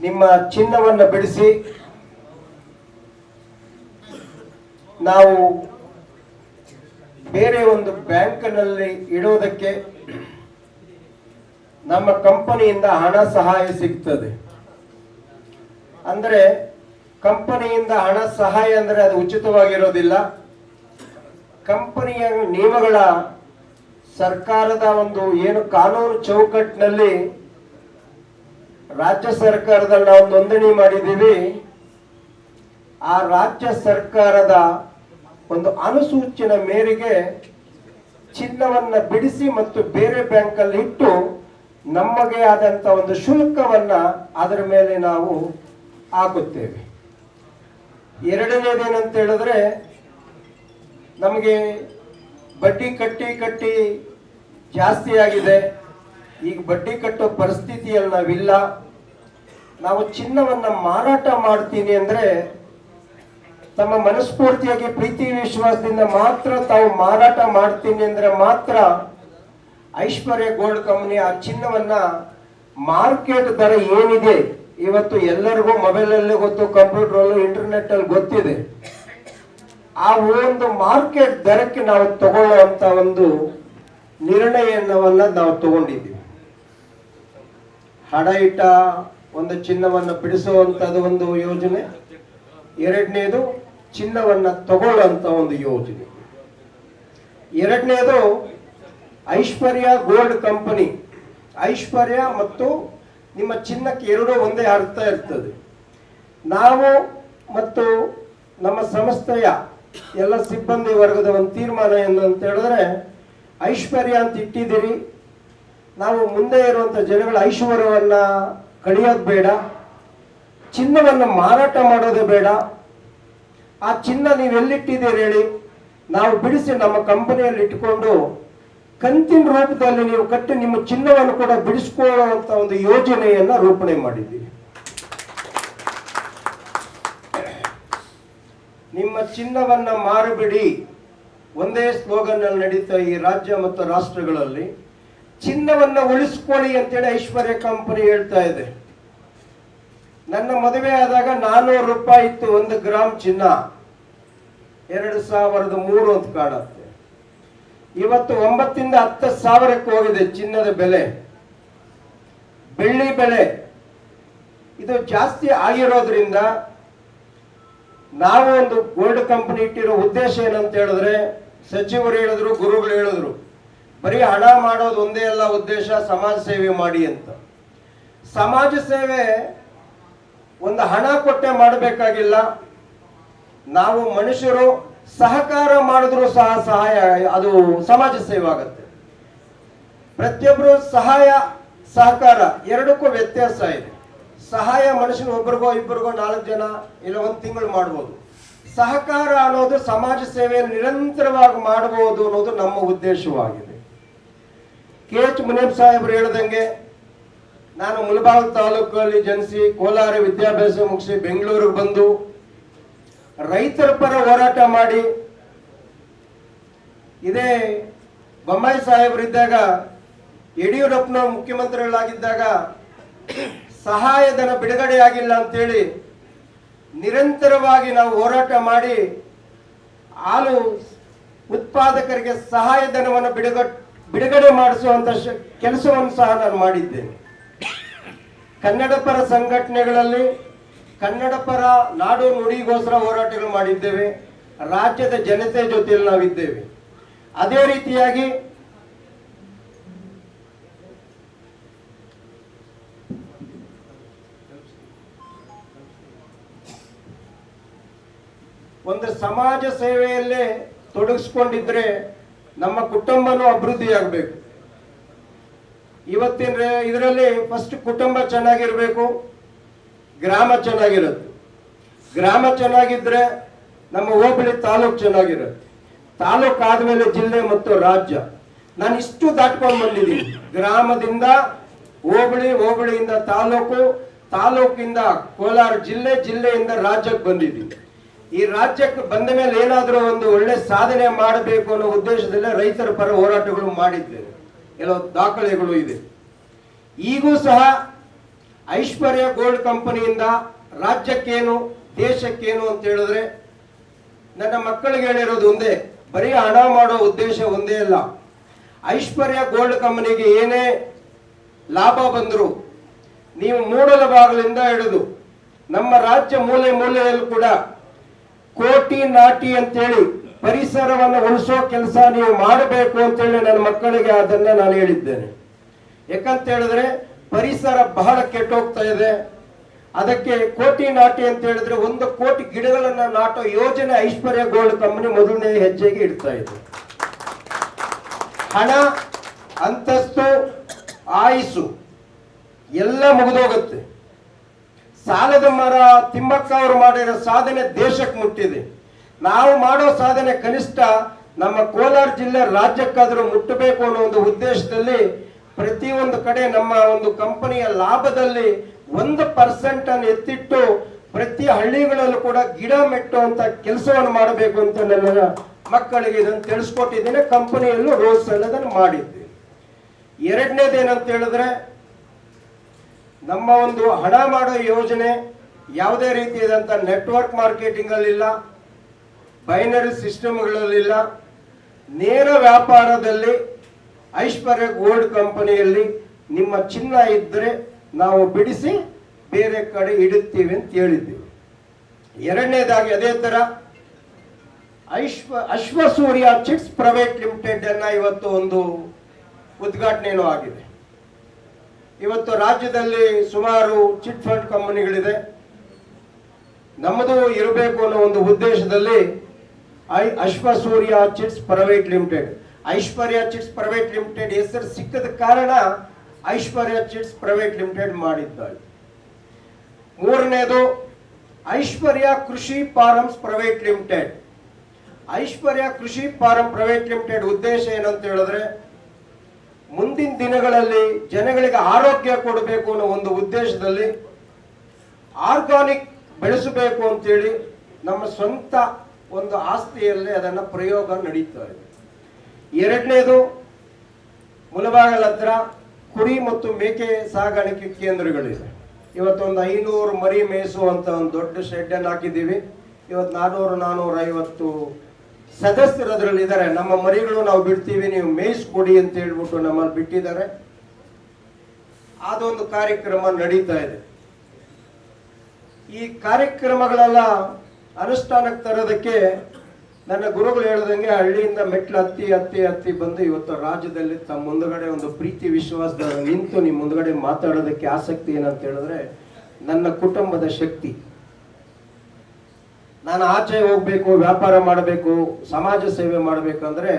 ನಿಮ್ಮ ಚಿನ್ನವನ್ನು ಬಿಡಿಸಿ, ನಾವು ಬೇರೆ ಒಂದು ಬ್ಯಾಂಕ್ನಲ್ಲಿ ಇಡೋದಕ್ಕೆ ನಮ್ಮ ಕಂಪನಿಯಿಂದ ಹಣ ಸಹಾಯ ಸಿಗ್ತದೆ. ಅಂದ್ರೆ ಕಂಪನಿಯಿಂದ ಹಣ ಸಹಾಯ ಅಂದರೆ ಅದು ಉಚಿತವಾಗಿರೋದಿಲ್ಲ. ಕಂಪನಿಯ ನಿಯಮಗಳ ಸರ್ಕಾರದ ಒಂದು ಏನು ಕಾನೂನು ಚೌಕಟ್ಟಿನಲ್ಲಿ ರಾಜ್ಯ ಸರ್ಕಾರದಲ್ಲಿ ನಾವು ನೋಂದಣಿ ಮಾಡಿದ್ದೀವಿ. ಆ ರಾಜ್ಯ ಸರ್ಕಾರದ ಒಂದು ಅನುಸೂಚಿನ ಮೇರೆಗೆ ಚಿನ್ನವನ್ನ ಬಿಡಿಸಿ ಮತ್ತು ಬೇರೆ ಬ್ಯಾಂಕಲ್ಲಿ ಇಟ್ಟು ನಮಗೆ ಆದಂತ ಒಂದು ಶುಲ್ಕವನ್ನ ಅದರ ಮೇಲೆ ನಾವು ಹಾಕುತ್ತೇವೆ. ಎರಡನೇದೇನಂತ ಹೇಳಿದ್ರೆ, ನಮಗೆ ಬಡ್ಡಿ ಕಟ್ಟಿ ಕಟ್ಟಿ ಜಾಸ್ತಿ ಆಗಿದೆ. ಈಗ ಬಡ್ಡಿ ಕಟ್ಟೋ ಪರಿಸ್ಥಿತಿಯಲ್ಲಿ ನಾವಿಲ್ಲ. ನಾವು ಚಿನ್ನವನ್ನು ಮಾರಾಟ ಮಾಡ್ತೀನಿ ಅಂದರೆ ತಮ್ಮ ಮನಸ್ಫೂರ್ತಿಯಾಗಿ, ಪ್ರೀತಿ ವಿಶ್ವಾಸದಿಂದ ಮಾತ್ರ ತಾವು ಮಾರಾಟ ಮಾಡ್ತೀನಿ ಅಂದರೆ ಮಾತ್ರ ಐಶ್ವರ್ಯ ಗೋಲ್ಡ್ ಕಂಪ್ನಿ ಆ ಚಿನ್ನವನ್ನು ಮಾರ್ಕೆಟ್ ದರ ಏನಿದೆ? ಇವತ್ತು ಎಲ್ಲರಿಗೂ ಮೊಬೈಲ್ ಅಲ್ಲಿ ಗೊತ್ತು ಕಂಪ್ಯೂಟರ್ ಇಂಟರ್ನೆಟ್ ಅಲ್ಲಿ ಗೊತ್ತಿದೆ. ಆ ಒಂದು ಮಾರ್ಕೆಟ್ ದರಕ್ಕೆ ನಾವು ತಗೊಳ್ಳುವಂತ ಒಂದು ನಿರ್ಣಯವನ್ನ ನಾವು ತಗೊಂಡಿದ್ದೀವಿ. ಹಡ ಇಟ್ಟ ಒಂದು ಚಿನ್ನವನ್ನು ಬಿಡಿಸುವಂತದ್ದು ಒಂದು ಯೋಜನೆ. ಎರಡನೇದು, ಚಿನ್ನವನ್ನು ತಗೊಳ್ಳುವಂತ ಒಂದು ಯೋಜನೆ. ಎರಡನೇದು, ಐಶ್ವರ್ಯ ಗೋಲ್ಡ್ ಕಂಪನಿ. ಐಶ್ವರ್ಯ ಮತ್ತು ನಿಮ್ಮ ಚಿನ್ನಕ್ಕೆ ಎರಡೂ ಒಂದೇ ಅರ್ಥ ಇರ್ತದೆ. ನಾವು ಮತ್ತು ನಮ್ಮ ಸಂಸ್ಥೆಯ ಎಲ್ಲ ಸಿಬ್ಬಂದಿ ವರ್ಗದ ಒಂದು ತೀರ್ಮಾನ ಏನು ಅಂತ ಹೇಳಿದ್ರೆ, ಐಶ್ವರ್ಯ ಅಂತ ಇಟ್ಟಿದ್ದೀರಿ. ನಾವು ಮುಂದೆ ಇರುವಂತ ಜನಗಳ ಐಶ್ವರ್ಯವನ್ನು ಕಡಿಯೋದು ಬೇಡ. ಚಿನ್ನವನ್ನು ಮಾರಾಟ ಮಾಡೋದು ಬೇಡ. ಆ ಚಿನ್ನ ನೀವೆಲ್ಲಿಟ್ಟಿದ್ದೀರಿ ಹೇಳಿ? ನಾವು ಬಿಡಿಸಿ ನಮ್ಮ ಕಂಪನಿಯಲ್ಲಿ ಇಟ್ಕೊಂಡು ಕಂತಿನ ರೂಪದಲ್ಲಿ ನೀವು ಕಟ್ಟಿ ನಿಮ್ಮ ಚಿನ್ನವನ್ನು ಕೂಡ ಬಿಡಿಸ್ಕೊಳ್ಳುವಂತ ಒಂದು ಯೋಜನೆಯನ್ನ ರೂಪಣೆ ಮಾಡಿದ್ದೀವಿ ನಿಮ್ಮ ಚಿನ್ನವನ್ನ ಮಾರುಬಿಡಿ. ಒಂದೇ ಸ್ಲೋಗನ್ ಅಲ್ಲಿ ನಡೀತಾ ಈ ರಾಜ್ಯ ಮತ್ತು ರಾಷ್ಟ್ರಗಳಲ್ಲಿ ಚಿನ್ನವನ್ನ ಉಳಿಸ್ಕೊಳ್ಳಿ ಅಂತೇಳಿ ಐಶ್ವರ್ಯ ಕಂಪನಿ ಹೇಳ್ತಾ ಇದೆ. ನನ್ನ ಮದುವೆ ಆದಾಗ ನಾನ್ನೂರು ರೂಪಾಯಿ ಇತ್ತು ಒಂದು ಗ್ರಾಮ್ ಚಿನ್ನ. ಎರಡು ಸಾವಿರದ ಮೂರು ಅಂತ ಕಾಣುತ್ತೆ. ಇವತ್ತು ಒಂಬತ್ತಿಂದ ಹತ್ತು ಸಾವಿರಕ್ಕೆ ಹೋಗಿದೆ ಚಿನ್ನದ ಬೆಲೆ. ಬೆಳ್ಳಿ ಬೆಲೆ. ಇದು ಜಾಸ್ತಿ ಆಗಿರೋದ್ರಿಂದ ನಾವು ಒಂದು ಗೋಲ್ಡ್ ಕಂಪನಿ ಇಟ್ಟಿರೋ ಉದ್ದೇಶ ಏನಂತ ಹೇಳಿದ್ರೆ, ಸಚಿವರು ಹೇಳಿದ್ರು, ಗುರುಗಳು ಹೇಳಿದ್ರು, ಬರೀ ಹಣ ಮಾಡೋದು ಒಂದೇ ಅಲ್ಲ ಉದ್ದೇಶ, ಸಮಾಜ ಸೇವೆ ಮಾಡಿ ಅಂತ. ಸಮಾಜ ಸೇವೆ ಒಂದು ಹಣ ಕೊಟ್ಟೆ ಮಾಡಬೇಕಾಗಿಲ್ಲ. ನಾವು ಮನುಷ್ಯರು ಸಹಕಾರ ಮಾಡಿದ್ರು ಸಹ ಸಹಾಯ, ಅದು ಸಮಾಜ ಸೇವೆ ಆಗುತ್ತೆ ಪ್ರತಿಯೊಬ್ಬರು ಸಹಾಯ, ಸಹಕಾರ ಎರಡಕ್ಕೂ ವ್ಯತ್ಯಾಸ ಇದೆ. ಸಹಾಯ ಮನುಷ್ಯನ ಒಬ್ಬರಿಗೋ ಇಬ್ಬರಿಗೋ ನಾಲ್ಕು ಜನ ಇಲ್ಲ ಒಂದು ತಿಂಗಳು ಮಾಡ್ಬೋದು. ಸಹಕಾರ ಅನ್ನೋದು ಸಮಾಜ ಸೇವೆ ನಿರಂತರವಾಗಿ ಮಾಡಬಹುದು ಅನ್ನೋದು ನಮ್ಮ ಉದ್ದೇಶವಾಗಿದೆ. ಕೆ ಎಚ್ ಮುನಿಯಪ್ಪ ಸಾಹೇಬರು ಹೇಳ್ದಂಗೆ, ನಾನು ಮುಳಬಾಗಿಲು ತಾಲೂಕಲ್ಲಿ ಜನಿಸಿ ಕೋಲಾರ ವಿದ್ಯಾಭ್ಯಾಸ ಮುಗಿಸಿ ಬೆಂಗಳೂರಿಗೆ ಬಂದು ರೈತರ ಪರ ಹೋರಾಟ ಮಾಡಿ. ಇದೇ ಬೊಮ್ಮಾಯಿ ಸಾಹೇಬರಿದ್ದಾಗ ಯಡಿಯೂರಪ್ಪನವರು ಮುಖ್ಯಮಂತ್ರಿಗಳಾಗಿದ್ದಾಗ ಸಹಾಯಧನ ಬಿಡುಗಡೆ ಆಗಿಲ್ಲ ಅಂತೇಳಿ ನಿರಂತರವಾಗಿ ನಾವು ಹೋರಾಟ ಮಾಡಿ ಹಾಲು ಉತ್ಪಾದಕರಿಗೆ ಸಹಾಯಧನವನ್ನು ಬಿಡುಗ, ಬಿಡುಗಡೆ ಮಾಡಿಸುವಂತ ಶ- ಕೆಲಸವನ್ನು ಸಹ ನಾನು ಮಾಡಿದ್ದೇನೆ. ಕನ್ನಡ ಪರ ಸಂಘಟನೆಗಳಲ್ಲಿ ಕನ್ನಡ ಪರ ನಾಡು ನುಡಿಗೋಸ್ಕರ ಹೋರಾಟಗಳು ಮಾಡಿದ್ದೇವೆ. ರಾಜ್ಯದ ಜನತೆ ಜೊತೆಯಲ್ಲಿ ನಾವಿದ್ದೇವೆ. ಅದೇ ರೀತಿಯಾಗಿ ಒಂದು ಸಮಾಜ ಸೇವೆಯಲ್ಲೇ ತೊಡಗಿಸ್ಕೊಂಡಿದ್ರೆ ನಮ್ಮ ಕುಟುಂಬನೂ ಅಭಿವೃದ್ಧಿಯಾಗಬೇಕು. ಇವತ್ತಿನ ಇದರಲ್ಲಿ ಫಸ್ಟ್ ಕುಟುಂಬ ಚೆನ್ನಾಗಿರ್ಬೇಕು. ಗ್ರಾಮ ಚೆನ್ನಾಗಿರುತ್ತೆ. ಗ್ರಾಮ ಚೆನ್ನಾಗಿದ್ರೆ ನಮ್ಮ ಹೋಬಳಿ ತಾಲೂಕು ಚೆನ್ನಾಗಿರುತ್ತೆ. ತಾಲೂಕು ಆದ್ಮೇಲೆ ಜಿಲ್ಲೆ ಮತ್ತು ರಾಜ್ಯ. ನಾನು ಇಷ್ಟು ದಾಟ್ಕೊಂಡು ಬಂದಿದ್ದೀನಿ. ಗ್ರಾಮದಿಂದ ಹೋಬಳಿ, ಹೋಬಳಿಯಿಂದ ತಾಲೂಕು, ತಾಲೂಕಿಂದ ಕೋಲಾರ ಜಿಲ್ಲೆ, ಜಿಲ್ಲೆಯಿಂದ ರಾಜ್ಯಕ್ಕೆ ಬಂದಿದ್ದೀನಿ. ಈ ರಾಜ್ಯಕ್ಕೆ ಬಂದ ಮೇಲೆ ಏನಾದರೂ ಒಂದು ಒಳ್ಳೆ ಸಾಧನೆ ಮಾಡಬೇಕು ಅನ್ನೋ ಉದ್ದೇಶದಲ್ಲೇ ರೈತರ ಪರ ಹೋರಾಟಗಳು ಮಾಡಿದ್ದೇನೆ. ಕೆಲವು ದಾಖಲೆಗಳು ಇದೆ. ಈಗೂ ಸಹ ಐಶ್ವರ್ಯ ಗೋಲ್ಡ್ ಕಂಪನಿಯಿಂದ ರಾಜ್ಯಕ್ಕೇನು, ದೇಶಕ್ಕೇನು ಅಂತ ಹೇಳಿದ್ರೆ ನನ್ನ ಮಕ್ಕಳಿಗೆ ಹೇಳಿರೋದು ಒಂದೇ, ಬರೀ ಹಣ ಮಾಡೋ ಉದ್ದೇಶ ಒಂದೇ ಅಲ್ಲ. ಐಶ್ವರ್ಯ ಗೋಲ್ಡ್ ಕಂಪನಿಗೆ ಏನೇ ಲಾಭ ಬಂದರೂ ನೀವು ಮೂಡಲ ಭಾಗದಿಂದ ಹಿಡಿದು ನಮ್ಮ ರಾಜ್ಯ ಮೂಲೆ ಮೂಲೆಯಲ್ಲೂ ಕೂಡ ಕೋಟಿ ನಾಟಿ ಅಂತೇಳಿ ಪರಿಸರವನ್ನು ಉಳಿಸೋ ಕೆಲಸ ನೀವು ಮಾಡಬೇಕು ಅಂತೇಳಿ ನನ್ನ ಮಕ್ಕಳಿಗೆ ಅದನ್ನ ನಾನು ಹೇಳಿದ್ದೇನೆ. ಯಾಕಂತ ಹೇಳಿದ್ರೆ ಪರಿಸರ ಬಹಳ ಕೆಟ್ಟೋಗ್ತಾ ಇದೆ. ಅದಕ್ಕೆ ಕೋಟಿ ನಾಟಿ ಅಂತ ಹೇಳಿದ್ರೆ ಒಂದು ಕೋಟಿ ಗಿಡಗಳನ್ನ ನಾಟೋ ಯೋಜನೆ ಐಶ್ವರ್ಯ ಗೋಲ್ಡ್ ಕಂಪನಿ ಮೊದಲನೇ ಹೆಜ್ಜೆಗೆ ಇಡ್ತಾ ಇದೆ. ಹಣ, ಅಂತಸ್ತು ಆಯಿಸು ಎಲ್ಲ ಮುಗಿದೋಗುತ್ತೆ. ಸಾಲದ ಮರ ತಿಮ್ಮಕ್ಕ ಅವರು ಮಾಡಿರೋ ಸಾಧನೆ ದೇಶಕ್ಕೆ ಮುಟ್ಟಿದೆ. ನಾವು ಮಾಡೋ ಸಾಧನೆ ಕನಿಷ್ಠ ನಮ್ಮ ಕೋಲಾರ ಜಿಲ್ಲೆ ರಾಜ್ಯಕ್ಕಾದರೂ ಮುಟ್ಟಬೇಕು ಅನ್ನೋ ಒಂದು ಉದ್ದೇಶದಲ್ಲಿ ಪ್ರತಿಯೊಂದು ಕಡೆ ನಮ್ಮ ಒಂದು ಕಂಪನಿಯ ಲಾಭದಲ್ಲಿ ಒಂದು ಪರ್ಸೆಂಟ್ ಅನ್ನು ಎತ್ತಿಟ್ಟು ಪ್ರತಿ ಹಳ್ಳಿಗಳಲ್ಲೂ ಕೂಡ ಗಿಡ ಮೆಟ್ಟುವಂತ ಕೆಲಸವನ್ನು ಮಾಡಬೇಕು ಅಂತ ನನ್ನ ಮಕ್ಕಳಿಗೆ ಇದನ್ನು ತಿಳಿಸ್ಕೊಟ್ಟಿದ್ದೇನೆ. ಕಂಪನಿಯಲ್ಲೂ ರೋಸ್ ಅನ್ನೋದನ್ನು ಮಾಡಿದ್ದೆ ಎರಡನೇದೇನಂತ ಹೇಳಿದ್ರೆ, ನಮ್ಮ ಒಂದು ಹಣ ಮಾಡೋ ಯೋಜನೆ ಯಾವುದೇ ರೀತಿಯಾದಂಥ ನೆಟ್ವರ್ಕ್ ಮಾರ್ಕೆಟಿಂಗ್ ಅಲ್ಲಿಲ್ಲ ಬೈನರಿ ಸಿಸ್ಟಮ್ಗಳಲ್ಲಿಲ್ಲ ನೇರ ವ್ಯಾಪಾರದಲ್ಲಿ ಐಶ್ವರ್ಯ ಗೋಲ್ಡ್ ಕಂಪನಿಯಲ್ಲಿ ನಿಮ್ಮ ಚಿನ್ನ ಇದ್ದರೆ ನಾವು ಬಿಡಿಸಿ ಬೇರೆ ಕಡೆ ಇಡುತ್ತೀವಿ ಅಂತ ಹೇಳಿದ್ದೀವಿ. ಎರಡನೇದಾಗಿ ಅದೇ ತರ ಐಶ್ವ ಅಶ್ವಸೂರ್ಯ ಚಿಟ್ಸ್ ಪ್ರೈವೇಟ್ ಲಿಮಿಟೆಡ್ ಅನ್ನ ಇವತ್ತು ಒಂದು ಉದ್ಘಾಟನೆಯೂ ಆಗಿದೆ. ಇವತ್ತು ರಾಜ್ಯದಲ್ಲಿ ಸುಮಾರು ಚಿಟ್ ಫಂಡ್ ಕಂಪನಿಗಳಿದೆ. ನಮ್ಮದು ಇರಬೇಕು ಅನ್ನೋ ಒಂದು ಉದ್ದೇಶದಲ್ಲಿ I Ashwasurya chits private limited Aishwarya chits private limited ಹೆಸರು ಸಿಕ್ಕದ ಕಾರಣ ಐಶ್ವರ್ಯ ಚಿಟ್ಸ್ ಪ್ರೈವೇಟ್ ಲಿಮಿಟೆಡ್ ಮಾಡಿದ್ದಾಳೆ ಮೂರನೇದು, ಐಶ್ವರ್ಯ ಕೃಷಿ ಫಾರಮ್ಸ್ ಪ್ರೈವೇಟ್ ಲಿಮಿಟೆಡ್. ಐಶ್ವರ್ಯ ಕೃಷಿ ಫಾರಂ ಪ್ರೈವೇಟ್ ಲಿಮಿಟೆಡ್ ಉದ್ದೇಶ ಏನಂತ ಹೇಳಿದ್ರೆ, ಮುಂದಿನ ದಿನಗಳಲ್ಲಿ ಜನಗಳಿಗೆ ಆರೋಗ್ಯ ಕೊಡಬೇಕು ಅನ್ನೋ ಒಂದು ಉದ್ದೇಶದಲ್ಲಿ ಆರ್ಗಾನಿಕ್ ಬೆಳೆಸಬೇಕು ಅಂತೇಳಿ ನಮ್ಮ ಸ್ವಂತ ಒಂದು ಆಸ್ತಿಯಲ್ಲಿ ಅದನ್ನು ಪ್ರಯೋಗ ನಡೀತಾ ಇದೆ. ಎರಡನೇದು ಮುಲಬಾಗಲ ಹತ್ರ ಕುರಿ ಮತ್ತು ಮೇಕೆ ಸಾಗಾಣಿಕೆ ಕೇಂದ್ರಗಳಿವೆ. ಇವತ್ತೊಂದು ಐನೂರು ಮರಿ ಮೇಯಿಸುವಂಥ ಒಂದು ದೊಡ್ಡ ಶೆಡ್ಡನ್ನು ಹಾಕಿದ್ದೀವಿ. ಇವತ್ತು ನಾನೂರು, ನಾನೂರ ಐವತ್ತು ಸದಸ್ಯರು ಅದರಲ್ಲಿ ಇದ್ದಾರೆ. ನಮ್ಮ ಮರಿಗಳು ನಾವು ಬಿಡ್ತೀವಿ, ನೀವು ಮೇಯಿಸ್ಕೊಡಿ ಅಂತ ಹೇಳ್ಬಿಟ್ಟು ನಮ್ಮಲ್ಲಿ ಬಿಟ್ಟಿದ್ದಾರೆ. ಅದೊಂದು ಕಾರ್ಯಕ್ರಮ ನಡೀತಾ ಇದೆ. ಈ ಕಾರ್ಯಕ್ರಮಗಳೆಲ್ಲ ಅನುಷ್ಠಾನಕ್ಕೆ ತರೋದಕ್ಕೆ ನನ್ನ ಗುರುಗಳು ಹೇಳ್ದಂಗೆ ಹಳ್ಳಿಯಿಂದ ಮೆಟ್ಲು ಹತ್ತಿ ಹತ್ತಿ ಹತ್ತಿ ಬಂದು ಇವತ್ತು ರಾಜ್ಯದಲ್ಲಿ ತಮ್ಮ ಮುಂದಗಡೆ ಒಂದು ಪ್ರೀತಿ ವಿಶ್ವಾಸದ ನಿಂತು ನಿಮ್ಮ ಮುಂದಗಡೆ ಮಾತಾಡೋದಕ್ಕೆ ಆಸಕ್ತಿ ಏನಂತ ಹೇಳಿದ್ರೆ ನನ್ನ ಕುಟುಂಬದ ಶಕ್ತಿ. ನಾನು ಆಚೆ ಹೋಗ್ಬೇಕು, ವ್ಯಾಪಾರ ಮಾಡಬೇಕು, ಸಮಾಜ ಸೇವೆ ಮಾಡಬೇಕಂದ್ರೆ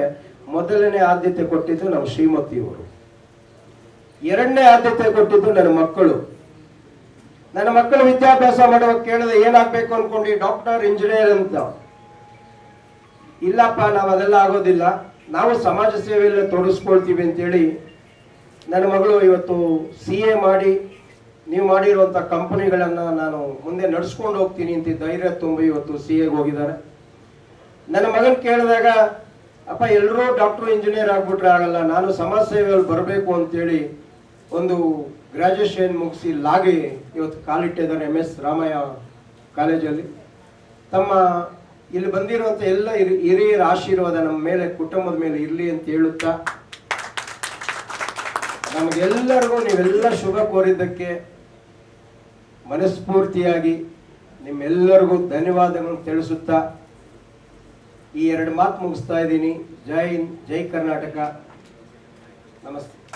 ಮೊದಲನೇ ಆದ್ಯತೆ ಕೊಟ್ಟಿದ್ದು ನಮ್ಮ ಶ್ರೀಮತಿಯವರು. ಎರಡನೇ ಆದ್ಯತೆ ಕೊಟ್ಟಿದ್ದು ನನ್ನ ಮಕ್ಕಳು. ನನ್ನ ಮಕ್ಕಳು ವಿದ್ಯಾಭ್ಯಾಸ ಮಾಡುವಾಗ ಕೇಳಿದ್ರೆ ಏನಾಗಬೇಕು ಅನ್ಕೊಂಡು, ಡಾಕ್ಟರ್, ಇಂಜಿನಿಯರ್ ಅಂತ. ಇಲ್ಲಪ್ಪ, ನಾವು ಅದೆಲ್ಲ ಆಗೋದಿಲ್ಲ. ನಾವು ಸಮಾಜ ಸೇವೆಯಲ್ಲಿ ತೊಡಗಿಸ್ಕೊಳ್ತೀವಿ ಅಂತೇಳಿ ನನ್ನ ಮಗಳು ಇವತ್ತು ಸಿ ಎ ಮಾಡಿ, ನೀವು ಮಾಡಿರುವಂಥ ಕಂಪನಿಗಳನ್ನು ನಾನು ಮುಂದೆ ನಡೆಸ್ಕೊಂಡು ಹೋಗ್ತೀನಿ ಅಂತ ಧೈರ್ಯ ತುಂಬಿ ಇವತ್ತು ಸಿ ಎಗೆ ಹೋಗಿದ್ದಾರೆ. ನನ್ನ ಮಗನ ಕೇಳಿದಾಗ, ಅಪ್ಪ ಎಲ್ಲರೂ ಡಾಕ್ಟ್ರು ಇಂಜಿನಿಯರ್ ಆಗ್ಬಿಟ್ರೆ ಆಗಲ್ಲ, ನಾನು ಸಮಾಜ ಸೇವೆಯಲ್ಲಿ ಬರಬೇಕು ಅಂತೇಳಿ ಒಂದು ಗ್ರ್ಯಾಜುಯೇಷನ್ ಮುಗಿಸಿ ಲಾಗಿ ಇವತ್ತು ಕಾಲಿಟ್ಟಿದ್ದಾರೆ ಎಂ ಎಸ್ ರಾಮಯ್ಯ ಕಾಲೇಜಲ್ಲಿ. ತಮ್ಮ ಇಲ್ಲಿ ಬಂದಿರುವಂತ ಎಲ್ಲ ಹಿರಿ- ಹಿರಿಯರ ಆಶೀರ್ವಾದ ನಮ್ಮ ಮೇಲೆ, ಕುಟುಂಬದ ಮೇಲೆ ಇರಲಿ ಅಂತ ಹೇಳುತ್ತಾ, ನಮಗೆಲ್ಲರಿಗೂ ನೀವೆಲ್ಲ ಶುಭ ಕೋರಿದ್ದಕ್ಕೆ ಮನಸ್ಫೂರ್ತಿಯಾಗಿ ನಿಮ್ಮೆಲ್ಲರಿಗೂ ಧನ್ಯವಾದಗಳನ್ನು ತಿಳಿಸುತ್ತಾ, ಈ ಎರಡು ಮಾತು ಮುಗಿಸ್ತಾ ಇದ್ದೀನಿ. ಜೈ ಹಿಂದ್, ಜೈ ಕರ್ನಾಟಕ. ನಮಸ್ತೆ.